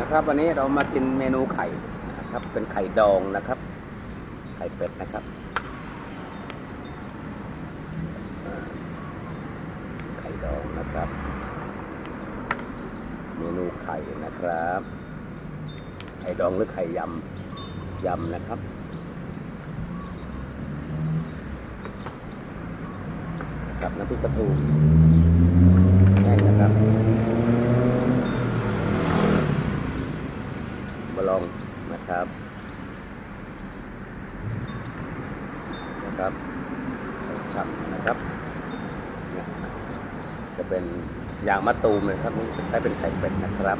นะครับ วันนี้เรามากินเมนูไข่นะครับ เป็นไข่ดองนะครับ ไข่เป็ดนะครับ ไข่ดองนะครับ เมนูไข่นะครับ ไข่ดองหรือไข่ยำยำนะครับกับน้ำพริกปลาทู มาลองนะครับนะครับฉ่ำนะครับเนี่ยจะเป็นยางมะตูมเลยครับนี่ใช้เป็นไข่เป็ดนะครับ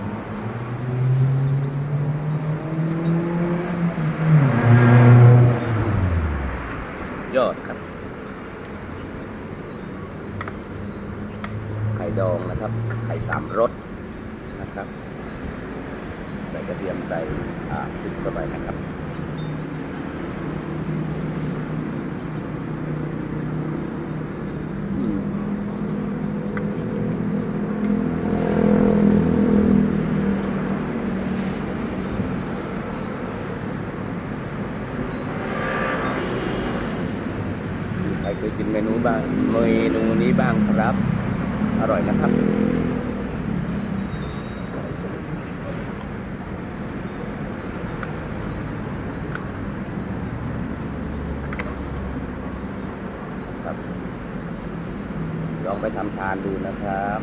ยอดครับ ไข่ดองนะครับ ไข่สามรสนะครับ ส่กระเทียมใส่พริกเข้าไปนะครับใครเคยกินเมนูบ้างเมนูนี้บ้างครับ อร่อยนะครับ ครับ ลองไปทำทานดูนะครับ